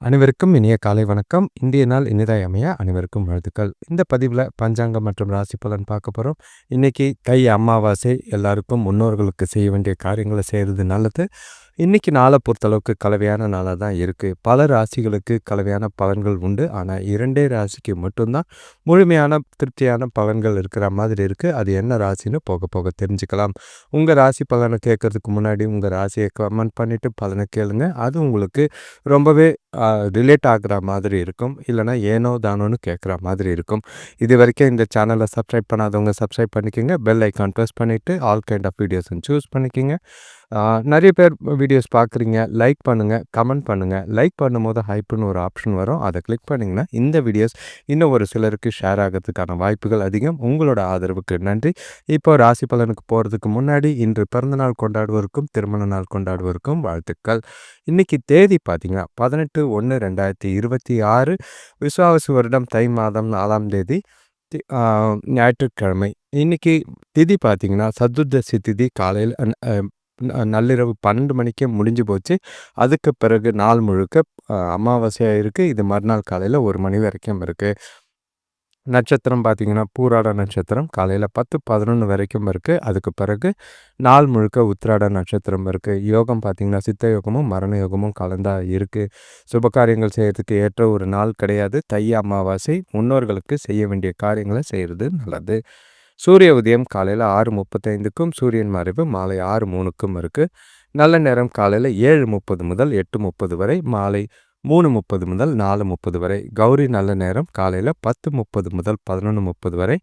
அனைவருக்கும் இனிய காலை வணக்கம். இந்திய நாள் இனிதாய் அமைய அனைவருக்கும் வாழ்த்துக்கள். இந்த பதிவில் பஞ்சாங்கம் மற்றும் ராசி பலன் பார்க்க போகிறோம் இன்றைக்கி கை அமாவாசை. எல்லாருக்கும் முன்னோர்களுக்கு செய்ய வேண்டிய காரியங்களை செய்கிறது நல்லது. இன்றைக்கி நாளை பொறுத்தளவுக்கு கலவையான நாளாக தான் இருக்குது பல ராசிகளுக்கு கலவையான பலன்கள் உண்டு. ஆனால் இரண்டே ராசிக்கு மட்டும்தான் முழுமையான திருப்தியான பலன்கள் இருக்கிற மாதிரி இருக்குது அது என்ன ராசின்னு போக போக தெரிஞ்சுக்கலாம். உங்கள் ராசி பலனை கேட்குறதுக்கு முன்னாடி உங்கள் ராசியை கமெண்ட் பண்ணிவிட்டு பலனை கேளுங்க. அது உங்களுக்கு ரொம்பவே ரிலேட் ஆகிற மாதிரி இருக்கும். இல்லைனா ஏனோ தானோன்னு கேட்குற மாதிரி இருக்கும். இது வரைக்கும் இந்த சேனலை சப்ஸ்கிரைப் பண்ணாதவங்க சப்ஸ்கிரைப் பண்ணிக்கோங்க. பெல் ஐக்கான் ப்ரெஸ் பண்ணிவிட்டு ஆல் கைண்ட் ஆஃப் வீடியோஸும் சூஸ் பண்ணிக்கோங்க. நிறைய பேர் வீடியோஸ் பார்க்குறீங்க லைக் பண்ணுங்கள் கமெண்ட் பண்ணுங்கள் லைக் பண்ணும்போது ஹைப்புன்னு ஒரு ஆப்ஷன் வரும். அதை கிளிக் பண்ணிங்கன்னா இந்த வீடியோஸ் இன்னும் ஒரு சிலருக்கு ஷேர் ஆகிறதுக்கான வாய்ப்புகள் அதிகம். உங்களோட ஆதரவுக்கு நன்றி. இப்போ ராசி பலனுக்கு போகிறதுக்கு முன்னாடி இன்று பிறந்தநாள் கொண்டாடுவதற்கும் திருமண நாள் கொண்டாடுவதற்கும் வாழ்த்துக்கள். இன்றைக்கி தேதி பார்த்திங்கன்னா பதினெட்டு ஒன்று ரெண்டாயிரத்தி இருபத்தி ஆறு விசுவாவசு வருடம் தை மாதம் நாலாம் தேதி ஞாயிற்றுக்கிழமை. இன்றைக்கி திதி பார்த்திங்கன்னா சதுர்தசி திதி காலையில் நள்ளிரவு பன்னெண்டு மணிக்கே முடிஞ்சு போச்சு. அதுக்கு பிறகு நாள் முழுக்க அமாவாசையாக இருக்குது இது மறுநாள் காலையில் ஒரு மணி வரைக்கும் இருக்குது நட்சத்திரம் பார்த்திங்கன்னா பூராட நட்சத்திரம். காலையில் பத்து பதினொன்று வரைக்கும் இருக்குது அதுக்கு பிறகு நாள் முழுக்க உத்திராட நட்சத்திரம் இருக்குது யோகம் பார்த்திங்கன்னா சித்த யோகமும் மரண யோகமும் கலந்தாக இருக்குது சுபகாரியங்கள் செய்கிறதுக்கு ஏற்ற ஒரு நாள் கிடையாது. தை அமாவாசை முன்னோர்களுக்கு செய்ய வேண்டிய காரியங்களை செய்கிறது நல்லது. சூரிய உதயம் காலையில் ஆறு முப்பத்தைந்துக்கும் சூரியன் மறைவு மாலை ஆறு மூணுக்கும் இருக்குது நல்ல நேரம் காலையில் ஏழு முப்பது முதல் எட்டு முப்பது வரை மாலை மூணு முப்பது முதல் நாலு முப்பது வரை. கௌரி நல்ல நேரம் காலையில் பத்து முப்பது முதல் பதினொன்று முப்பது வரை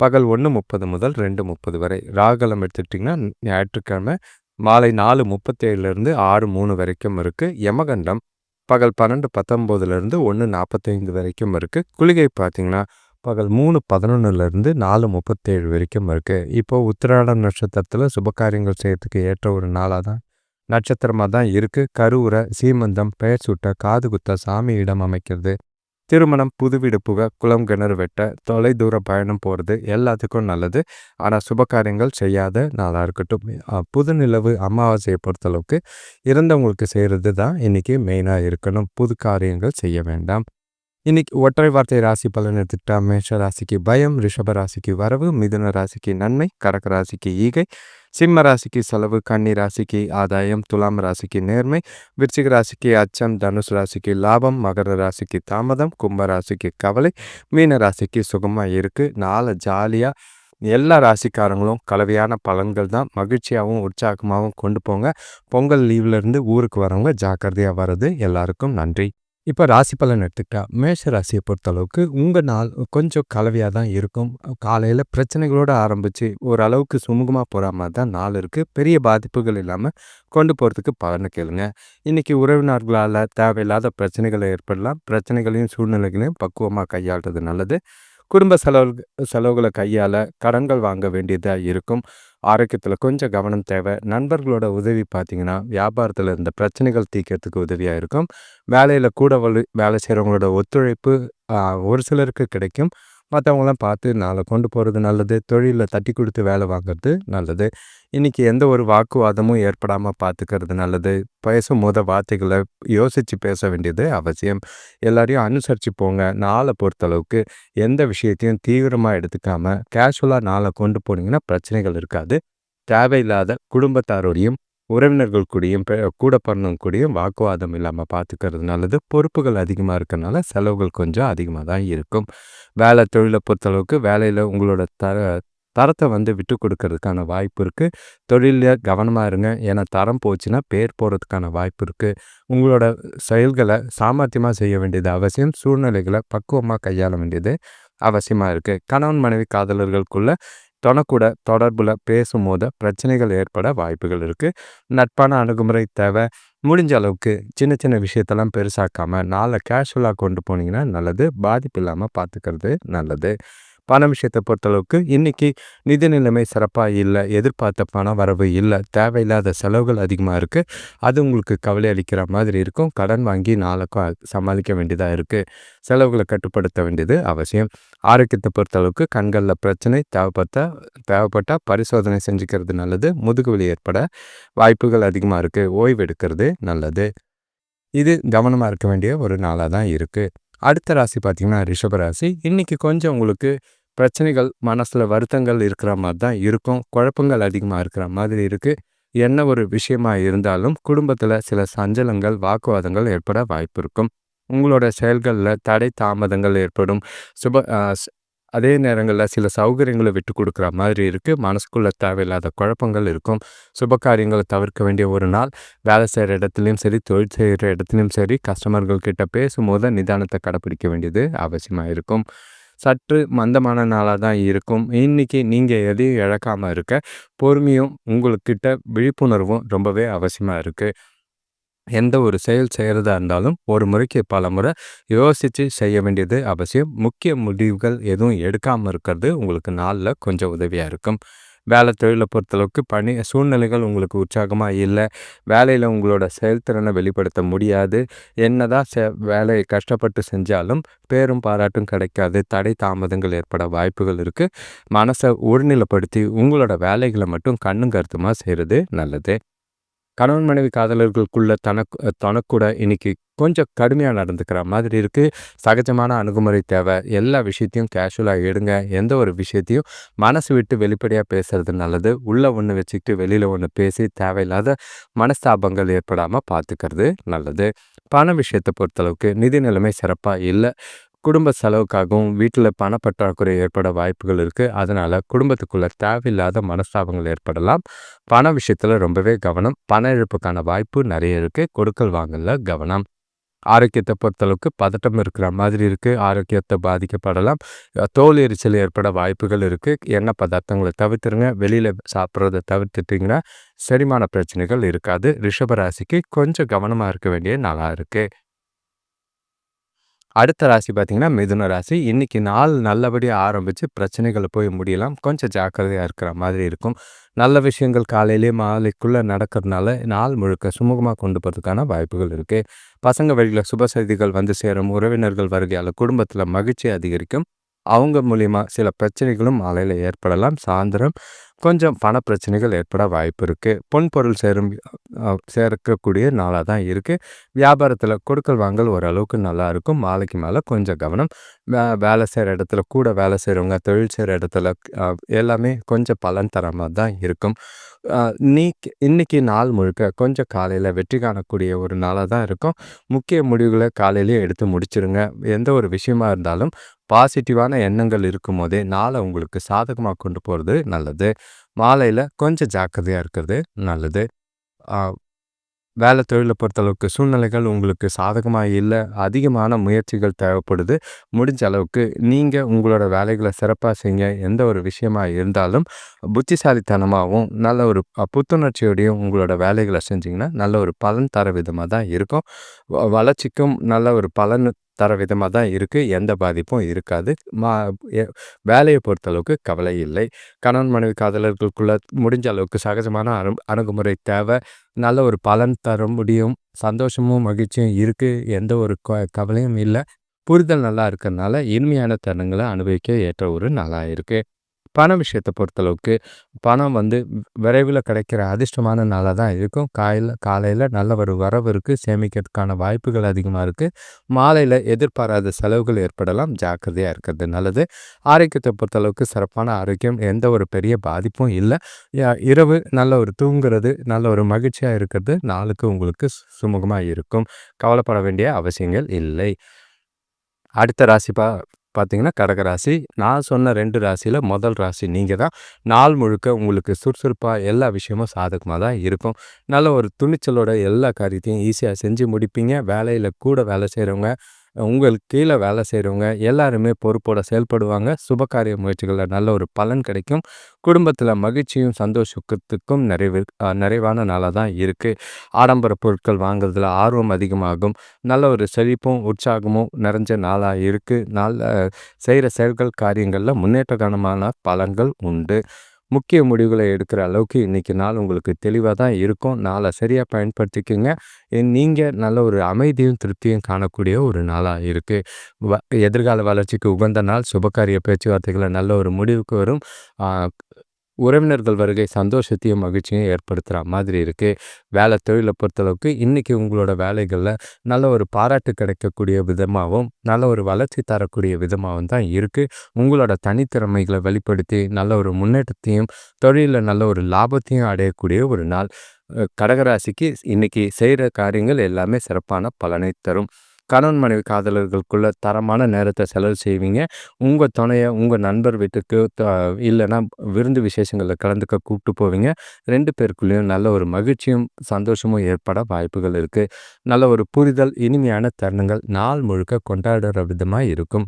பகல் ஒன்று முப்பது முதல் ரெண்டு முப்பது வரை. ராகலம் எடுத்துட்டிங்கன்னா ஞாயிற்றுக்கிழமை மாலை நாலு முப்பத்தேழுலேருந்து ஆறு மூணு வரைக்கும் இருக்குது யமகண்டம் பகல் பன்னெண்டு பத்தொம்போதுலேருந்து ஒன்று நாற்பத்தைந்து வரைக்கும் இருக்குது குளிகை பார்த்திங்கன்னா பகல் மூணு பதினொன்றுலேருந்து நாலு முப்பத்தேழு வரைக்கும் இருக்குது இப்போது உத்திராடம் நட்சத்திரத்தில் சுபகாரியங்கள் செய்கிறதுக்கு ஏற்ற ஒரு நாளாக தான் நட்சத்திரமாக தான் இருக்குது கருவுரை சீமந்தம் பெயர் சுட்ட காது குத்த சாமி இடம் அமைக்கிறது திருமணம் புது வீடு புக குளம் கிணறு வெட்ட தொலை தூர பயணம் போகிறது எல்லாத்துக்கும் நல்லது. ஆனால் சுபகாரியங்கள் செய்யாத நாளாக இருக்கட்டும். புது நிலவு அமாவாசையை பொறுத்தளவுக்கு இறந்தவங்களுக்கு செய்கிறது தான் இன்றைக்கி மெயினாக இருக்கணும். புது காரியங்கள் செய்ய வேண்டாம். இன்னைக்கு ஒற்றை வார்த்தை ராசி பலன் எடுத்துக்கிட்டா மேஷ ராசிக்கு பயம் ரிஷப ராசிக்கு வரவு மிதுன ராசிக்கு நன்மை கடக ராசிக்கு ஈகை சிம்ம ராசிக்கு செலவு கன்னி ராசிக்கு ஆதாயம் துலாம் ராசிக்கு நேர்மை விருச்சிக ராசிக்கு அச்சம் தனுஷ் ராசிக்கு லாபம் மகர ராசிக்கு தாமதம் கும்ப ராசிக்கு கவலை மீன ராசிக்கு சுகமாக இருக்குது நாளை ஜாலியாக எல்லா ராசிக்காரங்களும் கலவையான பலன்கள் தான். மகிழ்ச்சியாகவும் உற்சாகமாகவும் கொண்டு போங்க. பொங்கல் லீவ்லேருந்து ஊருக்கு வரவங்க ஜாக்கிரதையாக வர்றது எல்லாருக்கும் நன்றி. இப்போ ராசி பலன் எடுத்துக்கிட்டா மேஷ ராசியை பொறுத்தளவுக்கு உங்கள் நாள் கொஞ்சம் கலவையாக தான் இருக்கும். காலையில் பிரச்சனைகளோடு ஆரம்பித்து ஓரளவுக்கு சுமூகமாக போகிற மாதிரி தான் நாள் இருக்குது பெரிய பாதிப்புகள் இல்லாமல் கொண்டு போகிறதுக்கு பலனை கேளுங்க. இன்றைக்கி உறவினர்களால் தேவையில்லாத பிரச்சனைகள் ஏற்படலாம். பிரச்சனைகளையும் சூழ்நிலைகளையும் பக்குவமாக கையாளுறது நல்லது. குடும்ப செலவு செலவுகளை கையால் கடன்கள் வாங்க வேண்டியதாக இருக்கும். ஆரோக்கியத்தில் கொஞ்சம் கவனம் தேவை. நண்பர்களோட உதவி பார்த்தீங்கன்னா வியாபாரத்தில் இருந்த பிரச்சனைகள் தீர்க்கறதுக்கு உதவியாக இருக்கும். வேலையில் கூட வலு வேலை செய்கிறவங்களோட ஒத்துழைப்பு ஒரு சிலருக்கு கிடைக்கும். மற்றவங்களாம் பார்த்து நாளை கொண்டு போகிறது நல்லது. தொழிலில் தட்டி கொடுத்து வேலை வாங்குறது நல்லது. இன்றைக்கி எந்த ஒரு வாக்குவாதமும் ஏற்படாமல் பார்த்துக்கிறது நல்லது. பேசும் போத வார்த்தைகளை யோசித்து பேச வேண்டியது அவசியம். எல்லாரையும் அனுசரித்து போங்க. நாளை பொறுத்தளவுக்கு எந்த விஷயத்தையும் தீவிரமாக எடுத்துக்காமல் கேஷுவலாக நாளை கொண்டு போனீங்கன்னா பிரச்சனைகள் இருக்காது. தேவையில்லாத குடும்பத்தாரோடையும் உறவினர்கள் கூடயும் கூட பிறந்தவங்க கூடயும் வாக்குவாதம் இல்லாமல் பார்த்துக்கிறது நல்லது. பொறுப்புகள் அதிகமாக இருக்கிறனால செலவுகள் கொஞ்சம் அதிகமாக தான் இருக்கும். வேலை தொழிலை பொறுத்தளவுக்கு வேலையில் உங்களோட தர தரத்தை வந்து விட்டு கொடுக்கறதுக்கான வாய்ப்பு இருக்குது தொழிலில் கவனமாக இருங்க. ஏன்னா தரம் போச்சுன்னா பேர் போகிறதுக்கான வாய்ப்பு இருக்குது உங்களோட செயல்களை சாமர்த்தியமாக செய்ய வேண்டியது அவசியம். சூழ்நிலைகளை பக்குவமாக கையாள வேண்டியது அவசியமாக இருக்குது கணவன் மனைவி காதலர்களுக்குள்ள தனக்கூட தொடர்பில் பேசும்போது பிரச்சனைகள் ஏற்பட வாய்ப்புகள் இருக்குது நட்பான அணுகுமுறை தேவை முடிஞ்ச அளவுக்கு சின்ன சின்ன விஷயத்தெல்லாம் பெருசாக்காமல் நாளை கேஷுவலாக கொண்டு போனீங்கன்னா நல்லது பாதிப்பு இல்லாமல் பார்த்துக்கிறது நல்லது. பண விஷயத்தை பொறுத்தளவுக்கு இன்றைக்கி நிதி நிலைமை சிறப்பாக இல்லை எதிர்பார்த்த பண வரவு இல்லை தேவையில்லாத செலவுகள் அதிகமாக இருக்குது அது உங்களுக்கு கவலை அளிக்கிற மாதிரி இருக்கும். கடன் வாங்கி நாளைக்கும் சமாளிக்க வேண்டியதாக இருக்குது செலவுகளை கட்டுப்படுத்த வேண்டியது அவசியம். ஆரோக்கியத்தை பொறுத்தளவுக்கு கண்களில் பிரச்சனை தேவைப்பட்ட தேவைப்பட்டால் பரிசோதனை செஞ்சுக்கிறது நல்லது. முதுகு வலி ஏற்பட வாய்ப்புகள் அதிகமாக இருக்குது ஓய்வு எடுக்கிறது நல்லது. இது கவனமாக இருக்க வேண்டிய ஒரு நாளாக தான் இருக்குது அடுத்த ராசி பார்த்திங்கன்னா ரிஷபராசி இன்றைக்கி கொஞ்சம் உங்களுக்கு பிரச்சனைகள் மனசில் வருத்தங்கள் இருக்கிற மாதிரி தான் இருக்கும். குழப்பங்கள் அதிகமாக இருக்கிற மாதிரி இருக்குது என்ன ஒரு விஷயமா இருந்தாலும் குடும்பத்தில் சில சஞ்சலங்கள் வாக்குவாதங்கள் ஏற்பட வாய்ப்பு இருக்கும். உங்களோட செயல்களில் தடை தாமதங்கள் ஏற்படும். சுப அதே நேரங்களில் சில சௌகரியங்களை விட்டு கொடுக்குற மாதிரி இருக்குது மனசுக்குள்ளே தேவையில்லாத குழப்பங்கள் இருக்கும். சுப காரியங்களை தவிர்க்க வேண்டிய ஒரு நாள். வேலை செய்கிற இடத்துலையும் சரி தொழில் செய்கிற இடத்துலையும் சரி கஸ்டமர்கள் கிட்ட பேசும்போது நிதானத்தை கடைப்பிடிக்க வேண்டியது அவசியமாக இருக்கும். சற்று மந்தமான நாளாக தான் இருக்கும். இன்றைக்கி நீங்கள் எதையும் இழக்காமல் இருக்க பொறுமையும் உங்களுக்கிட்ட விழிப்புணர்வும் ரொம்பவே அவசியமாக இருக்குது எந்த ஒரு செயல் செய்கிறதா இருந்தாலும் ஒரு முறைக்கு பல முறை யோசித்து செய்ய வேண்டியது அவசியம். முக்கிய முடிவுகள் எதுவும் எடுக்காமல் இருக்கிறது உங்களுக்கு நாளில் கொஞ்சம் உதவியாக இருக்கும். வேலை தொழிலை பொறுத்தளவுக்கு பணி சூழ்நிலைகள் உங்களுக்கு உற்சாகமாக இல்லை. வேலையில் உங்களோட செயல்திறனை வெளிப்படுத்த முடியாது. என்னதான் செ வேலையை கஷ்டப்பட்டு செஞ்சாலும் பேரும் பாராட்டும் கிடைக்காது. தடை தாமதங்கள் ஏற்பட வாய்ப்புகள் இருக்குது மனசை ஒருநிலைப்படுத்தி உங்களோட வேலைகளை மட்டும் கண்ணும் கருத்துமாக செய்கிறது நல்லது. கணவன் மனைவி காதலர்களுக்குள்ள தனக்கு தனக்கூட இன்னைக்கு கொஞ்சம் கடுமையாக நடந்துக்கிற மாதிரி இருக்குது சகஜமான அணுகுமுறை தேவை. எல்லா விஷயத்தையும் கேஷுவலாக எடுங்க. எந்த ஒரு விஷயத்தையும் மனசு விட்டு வெளிப்படையாக பேசுறது நல்லது. உள்ளே ஒன்று வச்சுக்கிட்டு வெளியில் ஒன்று பேசி தேவையில்லாத மனஸ்தாபங்கள் ஏற்படாமல் பார்த்துக்கிறது நல்லது. பண விஷயத்தை பொறுத்தளவுக்கு நிதி நிலைமை சிறப்பாக இல்லை. குடும்ப செலவுக்காகவும் வீட்டில் பணப்பற்றாக்குறை ஏற்பட வாய்ப்புகள் இருக்குது அதனால் குடும்பத்துக்குள்ளே தேவையில்லாத மனஸ்தாபங்கள் ஏற்படலாம். பண விஷயத்தில் ரொம்பவே கவனம். பண இழப்புக்கான வாய்ப்பு நிறைய இருக்குது கொடுக்கல் வாங்கல கவனம். ஆரோக்கியத்தை பொறுத்தளவுக்கு பதட்டம் இருக்கிற மாதிரி இருக்குது ஆரோக்கியத்தை பாதிக்கப்படலாம். தோல் எரிச்சல் ஏற்பட வாய்ப்புகள் இருக்குது எண்ணெய் பதார்த்தங்களை தவிர்த்துருங்க. வெளியில் சாப்பிட்றத தவிர்த்துட்டிங்கன்னா செரிமான பிரச்சனைகள் இருக்காது. ரிஷபராசிக்கு கொஞ்சம் கவனமாக இருக்க வேண்டிய நாளாக இருக்குது அடுத்த ராசி பார்த்திங்கன்னா மிதுன ராசி. இன்றைக்கி நாள் நல்லபடியாக ஆரம்பித்து பிரச்சனைகளை போய் முடியலாம். கொஞ்சம் ஜாக்கிரதையாக இருக்கிற மாதிரி இருக்கும். நல்ல விஷயங்கள் காலையிலேயே மாலைக்குள்ளே நடக்கிறதுனால நாள் முழுக்க சுமூகமாக கொண்டு போகிறதுக்கான வாய்ப்புகள் இருக்குது பசங்க வழியில் சுப செய்திகள் வந்து சேரும். உறவினர்கள் வருகையால் குடும்பத்தில் மகிழ்ச்சி அதிகரிக்கும். அவங்க மூலிமா சில பிரச்சனைகளும் மாலையில் ஏற்படலாம். சாயந்தரம் கொஞ்சம் பண பிரச்சனைகள் ஏற்பட வாய்ப்பு இருக்குது பொன் பொருள் சேரும் சேர்க்கக்கூடிய நாளாக தான் இருக்குது வியாபாரத்தில் கொடுக்கல் வாங்கல் ஓரளவுக்கு நல்லா இருக்கும். மாலைக்கு மேலே கொஞ்சம் கவனம். வே வேலை செய்கிற இடத்துல கூட வேலை செய்கிறவங்க தொழில் செய்கிற இடத்துல எல்லாமே கொஞ்சம் பலன் தர மாதிரி தான் இருக்கும். நீ இன்னைக்கு நாள் முழுக்க கொஞ்சம் காலையில் வெற்றி காணக்கூடிய ஒரு நாளாக தான் இருக்கும். முக்கிய முடிவுகளை காலையிலேயே எடுத்து முடிச்சிருங்க. எந்த ஒரு விஷயமா இருந்தாலும் பாசிட்டிவான எண்ணங்கள் இருக்கும் போதே நாளை உங்களுக்கு சாதகமாக கொண்டு போகிறது நல்லது. மாலையில் கொஞ்சம் ஜாக்கிரதையாக இருக்கிறது நல்லது. வேலை தொழிலை பொறுத்தளவுக்கு சூழ்நிலைகள் உங்களுக்கு சாதகமாக இல்லை அதிகமான முயற்சிகள் தேவைப்படுது. முடிஞ்ச அளவுக்கு நீங்கள் உங்களோட வேலைகளை சிறப்பாக செய்ய எந்த ஒரு விஷயமா இருந்தாலும் புத்திசாலித்தனமாகவும் நல்ல ஒரு புத்துணர்ச்சியோடையும் உங்களோட வேலைகளை செஞ்சிங்கன்னா நல்ல ஒரு பலன் தர விதமாக தான் இருக்கும். வளர்ச்சிக்கும் நல்ல ஒரு பலன் தர விதமாக தான் இருக்குது எந்த பாதிப்பும் இருக்காது. மா வேலையை பொறுத்தளவுக்கு கவலை இல்லை. கணவன் மனைவி காதலர்களுக்குள்ள முடிஞ்ச அளவுக்கு சகஜமான அணு அணுகுமுறை தேவை. நல்ல ஒரு பலன் தர முடியும். சந்தோஷமும் மகிழ்ச்சியும் இருக்குது எந்த ஒரு கவலையும் இல்லை. புரிதல் நல்லா இருக்கிறதுனால இனிமையான தருணங்களை அனுபவிக்க ஏற்ற ஒரு நாளாக இருக்குது பண விஷயத்தை பொறுத்தளவுக்கு பணம் வந்து விரைவில் கிடைக்கிற அதிர்ஷ்டமான நாளாக தான் இருக்கும். காயில் காலையில் நல்ல ஒரு வரவு இருக்குது சேமிக்கிறதுக்கான வாய்ப்புகள் அதிகமாக இருக்குது மாலையில் எதிர்பாராத செலவுகள் ஏற்படலாம். ஜாக்கிரதையாக இருக்கிறது நல்லது. ஆரோக்கியத்தை பொறுத்தளவுக்கு சிறப்பான ஆரோக்கியம். எந்த ஒரு பெரிய பாதிப்பும் இல்லை. இரவு நல்ல ஒரு தூங்குறது நல்ல ஒரு மகிழ்ச்சியாக இருக்கிறது நாளுக்கு உங்களுக்கு சுமூகமாக இருக்கும். கவலைப்பட வேண்டிய அவசியங்கள் இல்லை. அடுத்த ராசிப்பா பார்த்தீங்கன்னா கடகராசி. நான் சொன்ன ரெண்டு ராசியில் முதல் ராசி நீங்கள் தான். நாள் முழுக்க உங்களுக்கு சுறுசுறுப்பாக எல்லா விஷயமும் சாதகமாக தான் இருக்கும். நல்ல ஒரு துணிச்சலோட எல்லா காரியத்தையும் ஈஸியாக செஞ்சு முடிப்பீங்க. வேலையில் கூட வேலை செய்கிறவங்க உங்களுக்கு கீழே வேலை செய்கிறவங்க எல்லாருமே பொறுப்போட செயல்படுவாங்க. சுபகாரிய முயற்சிகளில் நல்ல ஒரு பலன் கிடைக்கும். குடும்பத்தில் மகிழ்ச்சியும் சந்தோஷத்துக்கும் நிறைவு நிறைவான நாளாக தான் இருக்குது ஆடம்பர பொருட்கள் வாங்குறதுல ஆர்வம் அதிகமாகும். நல்ல ஒரு செழிப்பும் உற்சாகமும் நிறைஞ்ச நாளாக இருக்குது நல்ல செய்கிற செயல்கள் காரியங்களில் முன்னேற்றகரமான பலன்கள் உண்டு. முக்கிய முடிவுகளை எடுக்கிற அளவுக்கு இன்றைக்கி நாள் உங்களுக்கு தெளிவாக தான் இருக்கும். நாளை சரியாக பயன்படுத்திக்கோங்க. நீங்கள் நல்ல ஒரு அமைதியும் திருப்தியும் காணக்கூடிய ஒரு நாளாக இருக்குது வ எதிர்கால வளர்ச்சிக்கு உகந்த நாள். சுபகாரிய பேச்சுவார்த்தைகளை நல்ல ஒரு முடிவுக்கு வரும். உறவினர்கள் வருகை சந்தோஷத்தையும் மகிழ்ச்சியும் ஏற்படுத்துகிற மாதிரி இருக்குது வேலை தொழிலை பொறுத்தளவுக்கு இன்றைக்கி உங்களோட வேலைகளில் நல்ல ஒரு பாராட்டு கிடைக்கக்கூடிய விதமாகவும் நல்ல ஒரு வளர்ச்சி தரக்கூடிய விதமாகவும் தான் இருக்குது உங்களோட தனித்திறமைகளை வெளிப்படுத்தி நல்ல ஒரு முன்னேற்றத்தையும் தொழிலில் நல்ல ஒரு லாபத்தையும் அடையக்கூடிய ஒரு நாள். கடகராசிக்கு இன்றைக்கி செய்கிற காரியங்கள் எல்லாமே சிறப்பான பலனை தரும். கணவன் மனைவி காதலர்களுக்குள்ள தரமான நேரத்தை செலவு செய்வீங்க. உங்கள் துணையை உங்கள் நண்பர் வீட்டுக்கு இல்லைன்னா விருந்து விசேஷங்களில் கலந்துக்க கூப்பிட்டு போவீங்க. ரெண்டு பேருக்குள்ளேயும் நல்ல ஒரு மகிழ்ச்சியும் சந்தோஷமும் ஏற்பட வாய்ப்புகள் இருக்குது நல்ல ஒரு புரிதல் இனிமையான தருணங்கள் நாள் முழுக்க கொண்டாடுற விதமாக இருக்கும்.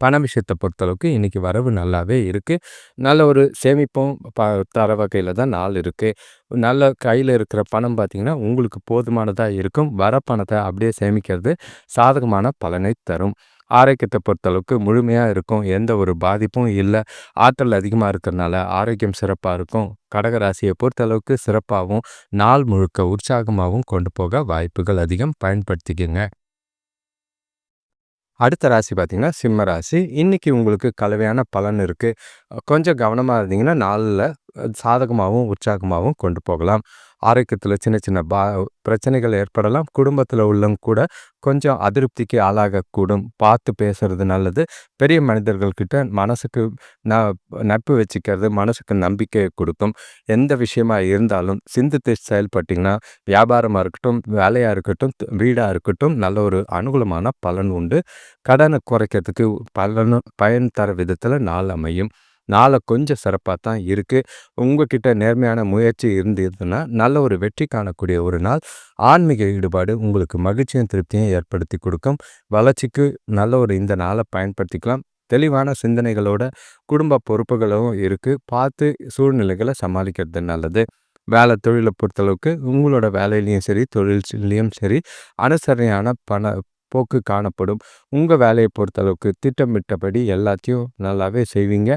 பண விஷயத்தை பொறுத்தளவுக்கு இன்றைக்கி வரவு நல்லாவே இருக்குது நல்ல ஒரு சேமிப்பும் ப தர வகையில் தான் நாள் இருக்குது நல்ல கையில் இருக்கிற பணம் பார்த்திங்கன்னா உங்களுக்கு போதுமானதாக இருக்கும். வர பணத்தை அப்படியே சேமிக்கிறது சாதகமான பலனை தரும். ஆரோக்கியத்தை பொறுத்தளவுக்கு முழுமையாக இருக்கும். எந்த ஒரு பாதிப்பும் இல்லை. ஆற்றல் அதிகமாக இருக்கிறனால ஆரோக்கியம் சிறப்பாக இருக்கும். கடகராசியை பொறுத்தளவுக்கு சிறப்பாகவும் நாள் முழுக்க உற்சாகமாகவும் கொண்டு போக வாய்ப்புகள் அதிகம். பயன்படுத்திக்கோங்க. அடுத்த ராசி பார்த்திங்கன்னா சிம்ம ராசி. இன்றைக்கி உங்களுக்கு கலவையான பலன் இருக்குது கொஞ்சம் கவனமாக இருந்தீங்கன்னா நாளில் சாதகமாகவும் உற்சாகமாகவும் கொண்டு போகலாம். ஆரோக்கியத்தில் சின்ன சின்ன பா பிரச்சனைகள் ஏற்படலாம். குடும்பத்தில் உள்ளவங்க கூட கொஞ்சம் அதிருப்திக்கு ஆளாகக்கூடும். பார்த்து பேசுறது நல்லது. பெரிய மனிதர்கள்கிட்ட மனசுக்கு ந நட்பு வச்சுக்கிறது மனசுக்கு நம்பிக்கையை கொடுக்கும். எந்த விஷயமா இருந்தாலும் சிந்தித்து செயல்பட்டிங்கன்னா வியாபாரமாக இருக்கட்டும் வேலையாக இருக்கட்டும் வீடாக இருக்கட்டும் நல்ல ஒரு அனுகூலமான பலன் உண்டு. கடனை குறைக்கிறதுக்கு பலனும் பயன் தர விதத்தில் நாள் அமையும். நாளை கொஞ்சம் சிறப்பாக தான் இருக்குது உங்ககிட்ட நேர்மையான முயற்சி இருந்ததுன்னா நல்ல ஒரு வெற்றி காணக்கூடிய ஒரு நாள். ஆன்மீக ஈடுபாடு உங்களுக்கு மகிழ்ச்சியும் திருப்தியும் ஏற்படுத்தி கொடுக்கும். வளர்ச்சிக்கு நல்ல ஒரு இந்த நாளை பயன்படுத்திக்கலாம். தெளிவான சிந்தனைகளோட குடும்ப பொறுப்புகளும் இருக்குது பார்த்து சூழ்நிலைகளை சமாளிக்கிறது நல்லது. வேலை தொழிலை பொறுத்தளவுக்கு உங்களோட வேலையிலையும் சரி தொழில்லையும் சரி அனுசரணையான பண போக்கு காணப்படும். உங்கள் வேலையை பொறுத்தளவுக்கு திட்டமிட்டபடி எல்லாத்தையும் நல்லாவே செய்வீங்க.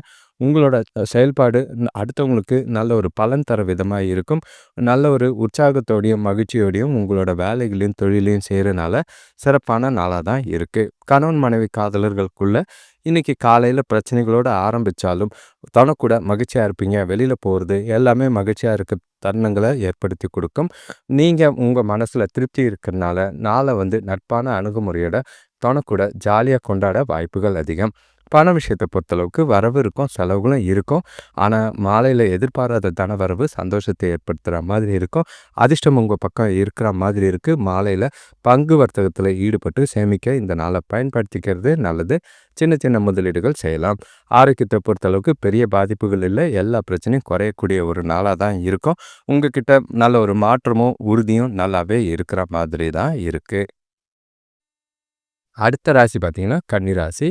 உங்களோட செயல்பாடு அடுத்தவங்களுக்கு நல்ல ஒரு பலன் தர விதமாக இருக்கும். நல்ல ஒரு உற்சாகத்தோடையும் மகிழ்ச்சியோடையும் உங்களோட வேலைகளையும் தொழிலையும் செய்கிறனால சிறப்பான நாளாக தான் இருக்குது கணவன் மனைவி காதலர்களுக்குள்ள இன்றைக்கி காலையில் பிரச்சனைகளோடு ஆரம்பித்தாலும் தனக்கூட மகிழ்ச்சியாக இருப்பீங்க. வெளியில் போகிறது எல்லாமே மகிழ்ச்சியாக இருக்க தருணங்களை ஏற்படுத்தி கொடுக்கும். நீங்கள் உங்கள் மனசில் திருப்தி இருக்கிறனால நாளை வந்து நட்பான அணுகுமுறையோட தனக்கூட ஜாலியாக கொண்டாட வாய்ப்புகள் அதிகம். பண விஷயத்தை பொறுத்தளவுக்கு வரவு இருக்கும் செலவுகளும் இருக்கும். ஆனால் மாலையில் எதிர்பாராத தன வரவு சந்தோஷத்தை ஏற்படுத்துகிற மாதிரி இருக்கும். அதிர்ஷ்டம் உங்கள் பக்கம் இருக்கிற மாதிரி இருக்குது மாலையில் பங்கு வர்த்தகத்தில் ஈடுபட்டு சேமிக்க இந்த நாளை பயன்படுத்திக்கிறது நல்லது. சின்ன சின்ன முதலீடுகள் செய்யலாம். ஆரோக்கியத்தை பொறுத்தளவுக்கு பெரிய பாதிப்புகள் இல்லை. எல்லா பிரச்சனையும் குறையக்கூடிய ஒரு நாளாக தான் இருக்கும். உங்ககிட்ட நல்ல ஒரு மாற்றமும் உறுதியும் நல்லாவே இருக்கிற மாதிரி தான் இருக்குது அடுத்த ராசி பார்த்தீங்கன்னா கன்னிராசி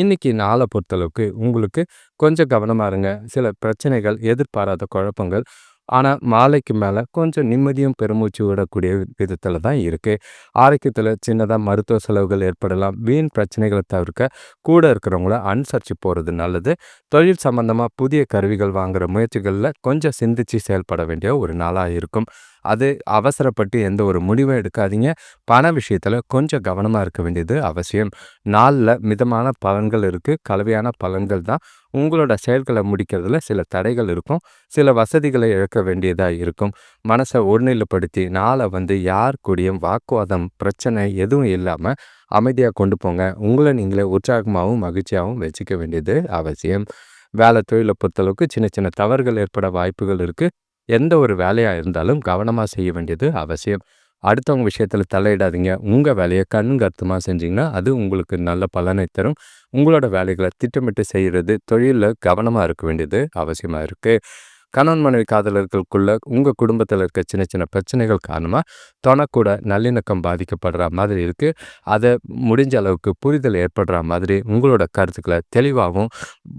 இன்றைக்கி நாளை பொறுத்தளவுக்கு உங்களுக்கு கொஞ்சம் கவனமாக இருங்க. சில பிரச்சனைகள் எதிர்பாராத குழப்பங்கள். ஆனால் மாலைக்கு மேலே கொஞ்சம் நிம்மதியும் பெருமூச்சு விடக்கூடிய விதத்தில் தான் இருக்குது ஆரோக்கியத்தில் சின்னதாக மருத்துவ செலவுகள் ஏற்படலாம். வீண் பிரச்சனைகளை தவிர்க்க கூட இருக்கிறவங்கள அனுசரித்து போகிறது நல்லது. தொழில் சம்மந்தமாக புதிய கருவிகள் வாங்குகிற முயற்சிகளில் கொஞ்சம் சிந்தித்து செயல்பட வேண்டிய ஒரு நாளாக இருக்கும். அது அவசரப்பட்டு எந்த ஒரு முடிவும் எடுக்காதீங்க. பண விஷயத்தில் கொஞ்சம் கவனமாக இருக்க வேண்டியது அவசியம். நாளில் மிதமான பலன்கள் இருக்குது கலவையான பலன்கள் தான். உங்களோட செயல்களை முடிக்கிறதுல சில தடைகள் இருக்கும். சில வசதிகளை இழக்க வேண்டியதாக இருக்கும். மனசை ஒருநிலைப்படுத்தி நாளை வந்து யார் கூடியும் வாக்குவாதம் பிரச்சனை எதுவும் இல்லாமல் அமைதியாக கொண்டு போங்க. உங்களை நீங்களே உற்சாகமாகவும் மகிழ்ச்சியாகவும் வச்சுக்க வேண்டியது அவசியம். வேலை தொழிலை பொறுத்தளவுக்கு சின்ன சின்ன தவறுகள் ஏற்பட வாய்ப்புகள் இருக்குது எந்த ஒரு வேலையாக இருந்தாலும் கவனமாக செய்ய வேண்டியது அவசியம். அடுத்தவங்க விஷயத்தில் தலையிடாதீங்க. உங்கள் வேலையை கண் கருத்துமாக செஞ்சிங்கன்னா அது உங்களுக்கு நல்ல பலனை தரும். உங்களோட வேலைகளை திட்டமிட்டு செய்கிறது தொழிலில் கவனமாக இருக்க வேண்டியது அவசியமாக இருக்குது கணவன் மனைவி காதலர்களுக்குள்ள உங்கள் குடும்பத்தில் இருக்க சின்ன சின்ன பிரச்சனைகள் காரணமாக தொணக்கூட நல்லிணக்கம் பாதிக்கப்படுற மாதிரி இருக்குது அதை முடிஞ்ச அளவுக்கு புரிதல் ஏற்படுற மாதிரி உங்களோட கருத்துக்களை தெளிவாகவும்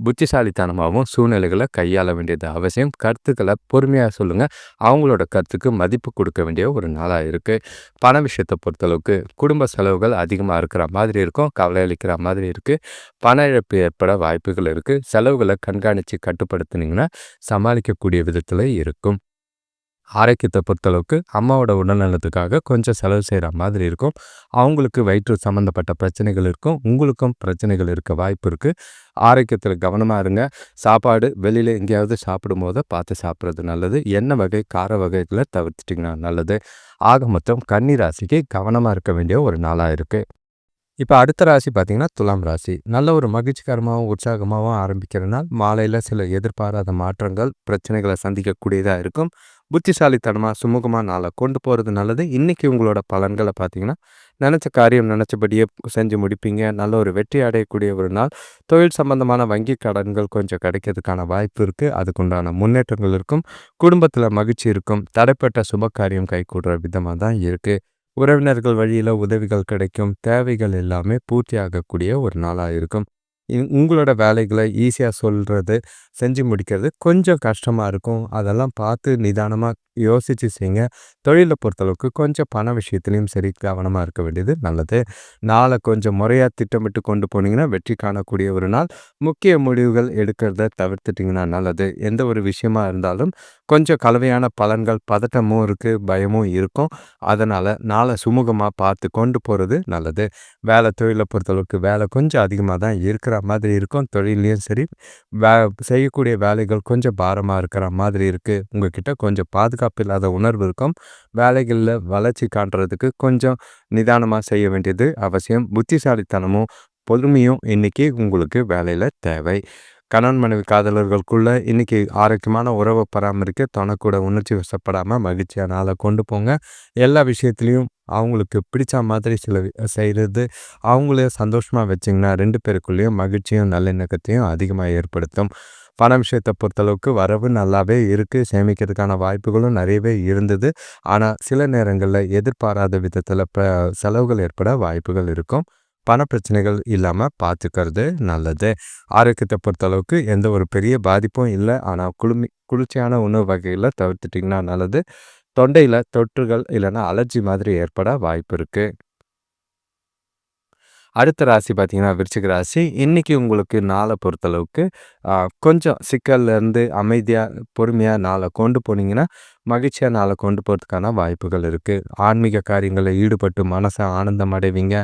புத்திசாலித்தனமாகவும் சூழ்நிலைகளை கையாள வேண்டியது அவசியம். கருத்துக்களை பொறுமையாக சொல்லுங்கள் அவங்களோட கருத்துக்கு மதிப்பு கொடுக்க வேண்டிய ஒரு நாளாக இருக்குது பண விஷயத்தை பொறுத்தளவுக்கு குடும்ப செலவுகள் அதிகமாக இருக்கிற மாதிரி இருக்கும். கவலை அளிக்கிற மாதிரி இருக்குது பண இழப்பு ஏற்பட வாய்ப்புகள் இருக்குது செலவுகளை கண்காணித்து கட்டுப்படுத்துனீங்கன்னா சமாளிக்க கூடிய விதத்தில் இருக்கும். ஆரோக்கியத்தை பொறுத்தளவுக்கு அம்மாவோட உடல்நலத்துக்காக கொஞ்சம் செலவு செய்கிற மாதிரி இருக்கும். அவங்களுக்கு வயிற்று சம்மந்தப்பட்ட பிரச்சனைகள் இருக்கும். உங்களுக்கும் பிரச்சனைகள் இருக்க வாய்ப்பு இருக்குது ஆரோக்கியத்தில் கவனமாக இருங்க. சாப்பாடு வெளியில் எங்கேயாவது சாப்பிடும் போது பார்த்து சாப்பிட்றது நல்லது. எண்ணெய் வகை கார வகைகளை தவிர்த்துட்டிங்கன்னா நல்லது. ஆக மொத்தம் கன்னி ராசிக்கு கவனமாக இருக்க வேண்டிய ஒரு நாளாக இருக்குது இப்போ அடுத்த ராசி பார்த்தீங்கன்னா துலாம் ராசி. நல்ல ஒரு மகிழ்ச்சிகரமாகவும் உற்சாகமாகவும் ஆரம்பிக்கிறனால் மாலையில் சில எதிர்பாராத மாற்றங்கள் பிரச்சனைகளை சந்திக்கக்கூடியதாக இருக்கும். புத்திசாலித்தனமாக சுமூகமாக நாளை கொண்டு போகிறது நல்லது. இன்றைக்கி உங்களோட பலன்களை பார்த்தீங்கன்னா நினச்ச காரியம் நினச்சபடியே செஞ்சு முடிப்பீங்க. நல்ல ஒரு வெற்றி அடையக்கூடிய ஒரு நாள். தொழில் சம்பந்தமான வங்கி கடன்கள் கொஞ்சம் கிடைக்கிறதுக்கான வாய்ப்பு இருக்குது அதுக்குண்டான முன்னேற்றங்கள் இருக்கும். குடும்பத்தில் மகிழ்ச்சி இருக்கும். தடைப்பட்ட சுப காரியம் கைகூடுற விதமாக தான் இருக்குது உறவினர்கள் வழியில் உதவிகள் கிடைக்கும். தேவைகள் எல்லாமே பூர்த்தி ஆகக்கூடிய ஒரு நாளாக இருக்கும். உங்களோட வேலைகளை ஈஸியாக சொல்கிறது செஞ்சு முடிக்கிறது கொஞ்சம் கஷ்டமாக இருக்கும். அதெல்லாம் பார்த்து நிதானமாக யோசித்து செய்யுங்க தொழிலை பொறுத்தளவுக்கு கொஞ்சம் பண விஷயத்துலையும் சரி கவனமாக இருக்க வேண்டியது நல்லது. நாளை கொஞ்சம் முறையாக திட்டமிட்டு கொண்டு போனீங்கன்னா வெற்றி காணக்கூடிய ஒரு நாள். முக்கிய முடிவுகள் எடுக்கிறத தவிர்த்துட்டிங்கன்னா நல்லது. எந்த ஒரு விஷயமா இருந்தாலும் கொஞ்சம் கலவையான பலன்கள் பதட்டமும் இருக்குது பயமும் இருக்கும். அதனால் நாளை சுமூகமாக பார்த்து கொண்டு போகிறது நல்லது. வேலை தொழிலை பொறுத்தளவுக்கு வேலை கொஞ்சம் அதிகமாக தான் இருக்கிற மாதிரி இருக்கும். தொழிலையும் சரி வே செய் செய்யக்கூடிய வேலைகள் கொஞ்சம் பாரமாக இருக்கிற மாதிரி இருக்குது உங்ககிட்ட கொஞ்சம் பாதுகாப்பு இல்லாத உணர்வு இருக்கும். வேலைகளில் வளர்ச்சி காட்டுறதுக்கு கொஞ்சம் நிதானமாக செய்ய வேண்டியது அவசியம். புத்திசாலித்தனமும் பொறுமையும் இன்றைக்கி உங்களுக்கு வேலையில் தேவை. கணவன் மனைவி காதலர்களுக்குள்ளே இன்றைக்கி ஆரோக்கியமான உறவை பராமரிக்க தனக்கூட உணர்ச்சி வசப்படாமல் மகிழ்ச்சியான நாளை கொண்டு போங்க. எல்லா விஷயத்துலேயும் அவங்களுக்கு பிடிச்ச மாதிரி சில செய்கிறது அவங்களே சந்தோஷமாக வச்சிங்கன்னா ரெண்டு பேருக்குள்ளேயும் மகிழ்ச்சியும் நல்லிணக்கத்தையும் அதிகமாக ஏற்படுத்தும். பண விஷயத்தை பொறுத்தளவுக்கு வரவு நல்லாவே இருக்குது சேமிக்கிறதுக்கான வாய்ப்புகளும் நிறையவே இருந்தது. ஆனால் சில நேரங்களில் எதிர்பாராத விதத்தில் ப செலவுகள் ஏற்பட வாய்ப்புகள் இருக்கும். பண பிரச்சனைகள் இல்லாமல் பார்த்துக்கிறது நல்லது. ஆரோக்கியத்தை பொறுத்தளவுக்கு எந்த ஒரு பெரிய பாதிப்பும் இல்லை. ஆனால் குளுமி குளிர்ச்சியான உணவு வகைகளை தவிர்த்துட்டிங்கன்னா நல்லது. தொண்டையில் தொற்றுகள் இல்லைன்னா அலர்ஜி மாதிரி ஏற்பட வாய்ப்பு இருக்குது அடுத்த ராசி பார்த்தீங்கன்னா விருச்சிக ராசி. இன்றைக்கி உங்களுக்கு நாளை பொறுத்தளவுக்கு கொஞ்சம் சிக்கல்லேருந்து அமைதியாக பொறுமையாக நாளை கொண்டு போனீங்கன்னா மகிழ்ச்சியாக நாளை கொண்டு போகிறதுக்கான வாய்ப்புகள் இருக்குது ஆன்மீக காரியங்களில் ஈடுபட்டு மனசை ஆனந்தம் அடைவீங்க.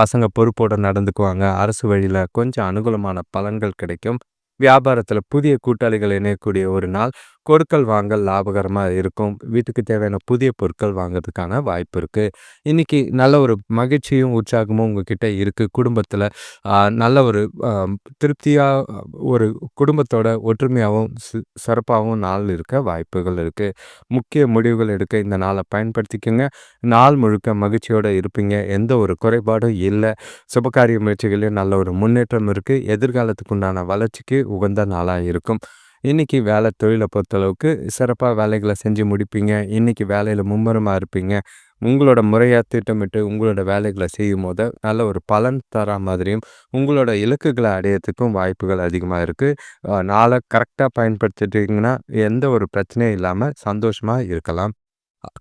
பசங்க பொறுப்போடு நடந்துக்குவாங்க. அரசு வழியில் கொஞ்சம் அனுகூலமான பலன்கள் கிடைக்கும். வியாபாரத்தில் புதிய கூட்டாளிகள் இணையக்கூடிய ஒரு நாள் கொடுக்கல் வாங்கல் லாபகரமாக இருக்கும். வீட்டுக்கு தேவையான புதிய பொருட்கள் வாங்கிறதுக்கான வாய்ப்பு இருக்குது இன்றைக்கி நல்ல ஒரு மகிழ்ச்சியும் உற்சாகமும் உங்ககிட்ட இருக்குது குடும்பத்தில் நல்ல ஒரு திருப்தியாக ஒரு குடும்பத்தோட ஒற்றுமையாகவும் சிறப்பாகவும் நாள் இருக்க வாய்ப்புகள் இருக்குது முக்கிய முடிவுகள் எடுக்க இந்த நாளை பயன்படுத்திக்கோங்க. நாள் முழுக்க மகிழ்ச்சியோடு இருப்பீங்க. எந்த ஒரு குறைபாடும் இல்லை. சுபகாரிய முயற்சிகளையும் நல்ல ஒரு முன்னேற்றம் இருக்குது எதிர்காலத்துக்கு உண்டான வளர்ச்சிக்கு உகந்த நாளாக இருக்கும். இன்றைக்கி வேலை தொழிலை பொறுத்தளவுக்கு சிறப்பாக வேலைகளை செஞ்சு முடிப்பீங்க. இன்றைக்கி வேலையில் மும்முரமாக இருப்பீங்க. உங்களோட முறையாக திட்டமிட்டு உங்களோட வேலைகளை செய்யும் போது நல்ல ஒரு பலன் தர மாதிரியும் உங்களோட இலக்குகளை அடையிறதுக்கும் வாய்ப்புகள் அதிகமாக இருக்குது நாளை கரெக்டாக பயன்படுத்திட்டிங்கன்னா எந்த ஒரு பிரச்சனையும் இல்லாமல் சந்தோஷமாக இருக்கலாம்.